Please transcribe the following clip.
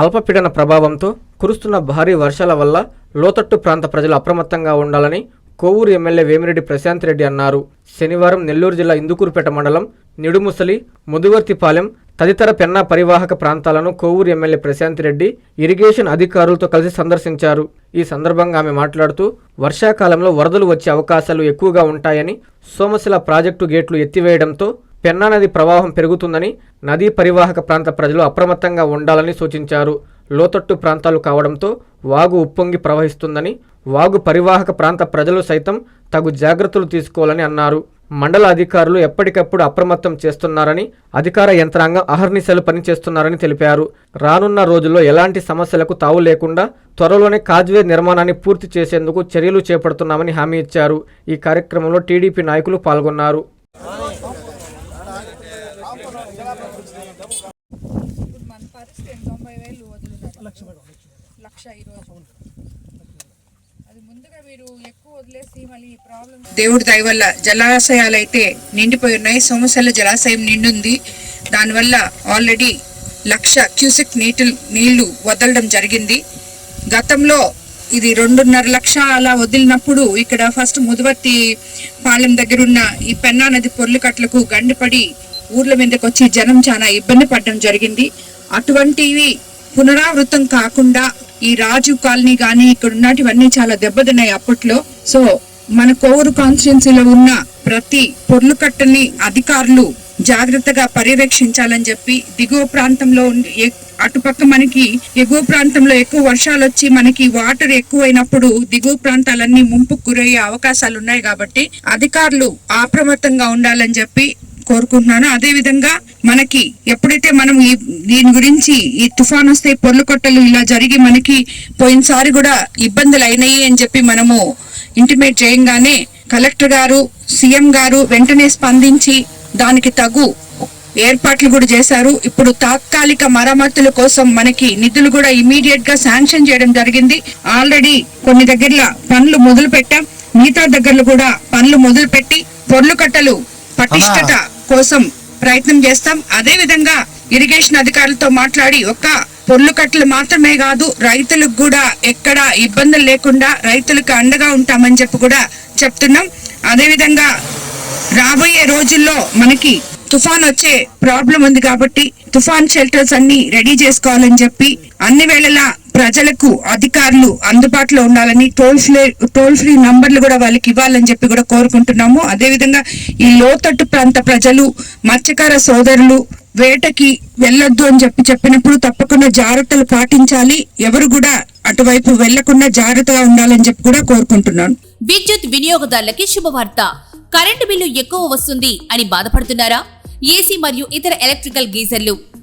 అల్పపీడన ప్రభావంతో కురుస్తున్న భారీ వర్షాల వల్ల లోతట్టు ప్రాంత ప్రజలు అప్రమత్తంగా ఉండాలని కోవూరు ఎమ్మెల్యే వేమిరెడ్డి ప్రశాంత్ రెడ్డి అన్నారు. శనివారం నెల్లూరు జిల్లా ఇందుకూరుపేట మండలం నిడుముసలి ముదువర్తిపాలెం తదితర పెన్నా పరివాహక ప్రాంతాలను కోవూరు ఎమ్మెల్యే ప్రశాంత్ రెడ్డి ఇరిగేషన్ అధికారులతో కలిసి సందర్శించారు. ఈ సందర్భంగా ఆమె మాట్లాడుతూ వర్షాకాలంలో వరదలు వచ్చే అవకాశాలు ఎక్కువగా ఉంటాయని సోమశిల ప్రాజెక్టు గేట్లు ఎత్తివేయడంతో పెన్నా నది ప్రవాహం పెరుగుతుందని నదీ పరివాహక ప్రాంత ప్రజలు అప్రమత్తంగా ఉండాలని సూచించారు. లోతట్టు ప్రాంతాలు కావడంతో వాగు ఉప్పొంగి ప్రవహిస్తుందని వాగు పరివాహక ప్రాంత ప్రజలు సైతం తగు జాగ్రత్తలు తీసుకోవాలని అన్నారు. మండల అధికారులు ఎప్పటికప్పుడు అప్రమత్తం చేస్తున్నారని అధికార యంత్రాంగం అహర్నిశలు పనిచేస్తున్నారని తెలిపారు. రానున్న రోజుల్లో ఎలాంటి సమస్యలకు తావు లేకుండా త్వరలోనే కాజ్వే నిర్మాణాన్ని పూర్తి చేసేందుకు చర్యలు చేపడుతున్నామని హామీ ఇచ్చారు. ఈ కార్యక్రమంలో టీడీపీ నాయకులు పాల్గొన్నారు. పరిస్థితి తొంభై వేలు లక్ష ఈరోజు అది ముందుగా మీరు ఎక్కువ వదిలేసి మళ్ళీ ఈ ప్రాబ్లం దేవుడి దయ వల్ల జలాశయాలు అయితే నిండిపోయి ఉన్నాయి. సోమశల జలాశయం నిండుంది. దానివల్ల ఆల్రెడీ లక్ష క్యూసెక్ నీటి నీళ్ళు వదలడం జరిగింది. గతంలో ఇది రెండున్నర లక్ష అలా వదిలినప్పుడు ఇక్కడ ఫస్ట్ ముదువర్తి పాలెం దగ్గర ఉన్న ఈ పెన్నా నది పొర్లికట్లకు గండిపడి ఊర్ల మీదకి వచ్చి జనం చాలా ఇబ్బంది పడడం జరిగింది. అటువంటివి పునరావృతం కాకుండా ఈ రాజు కాలనీ గాని ఇక్కడ ఉన్నటివన్నీ చాలా దెబ్బతిన్నాయి అప్పట్లో. సో మన కోవూరు కాన్స్టిట్యున్సీలో ఉన్న ప్రతి పొర్లు కట్టని అధికారులు జాగ్రత్తగా పర్యవేక్షించాలని చెప్పి దిగువ ప్రాంతంలో ఉండి- అటుపక్క మనకి ఎగువ ప్రాంతంలో ఎక్కువ వర్షాలు వచ్చి మనకి వాటర్ ఎక్కువైనప్పుడు దిగువ ప్రాంతాలన్నీ ముంపుకు గురయ్యే అవకాశాలు ఉన్నాయి కాబట్టి అధికారులు అప్రమత్తంగా ఉండాలని చెప్పి కోరుకుంటున్నాను. అదే విధంగా మనకి ఎప్పుడైతే మనం ఈ దీని గురించి ఈ తుఫాన్ వస్తే పొర్లు కొట్టలు ఇలా జరిగి మనకి పోయినసారి కూడా ఇబ్బందులు అయినాయి అని చెప్పి మనము ఇంటిమేట్ చేయంగానే కలెక్టర్ గారు సీఎం గారు వెంటనే స్పందించి దానికి తగు ఏర్పాట్లు కూడా చేశారు. ఇప్పుడు తాత్కాలిక మరమ్మతుల కోసం మనకి నిధులు కూడా ఇమీడియట్గా శాంక్షన్ చేయడం జరిగింది. ఆల్రెడీ కొన్ని దగ్గరలో పనులు మొదలు పెట్టాం. మిగతా దగ్గరలో కూడా పనులు మొదలు పెట్టి పొర్లు కట్టలు పటిష్టత కోసం ప్రయత్నం చేస్తాం. అదే విధంగా ఇరిగేషన్ అధికారులతో మాట్లాడి ఒక్క పొర్లు కట్టలు మాత్రమే కాదు రైతులకు కూడా ఎక్కడ ఇబ్బందులు లేకుండా రైతులకు అండగా ఉంటామని చెప్పి కూడా చెప్తున్నాం. అదే విధంగా రాబోయే రోజుల్లో మనకి తుఫాన్ వచ్చే ప్రాబ్లం ఉంది కాబట్టి తుఫాన్ షెల్టర్స్ అన్ని రెడీ చేసుకోవాలని చెప్పి అన్ని వేళలా ప్రజలకు అధికారులు అందుబాటులో ఉండాలని టోల్ ఫ్రీ టోల్ ఫ్రీ నంబర్లు కూడా వాళ్ళకి ఇవ్వాలని చెప్పి కూడా కోరుకుంటున్నాము. అదే విధంగా ఈ లోతట్టు ప్రాంత ప్రజలు మత్స్యకార సోదరులు వేటకి వెళ్ళొద్దు అని చెప్పి చెప్పినప్పుడు తప్పకుండా జాగ్రత్తలు పాటించాలి. ఎవరు కూడా అటువైపు వెళ్ళకుండా జాగ్రత్తగా ఉండాలని చెప్పి కూడా కోరుకుంటున్నాను. విద్యుత్ వినియోగదారులకి శుభవార్త. కరెంటు బిల్లు ఎక్కువ వస్తుంది అని బాధపడుతున్నారా? ఏసీ మరియు ఇతర ఎలక్ట్రికల్ గీజర్లు.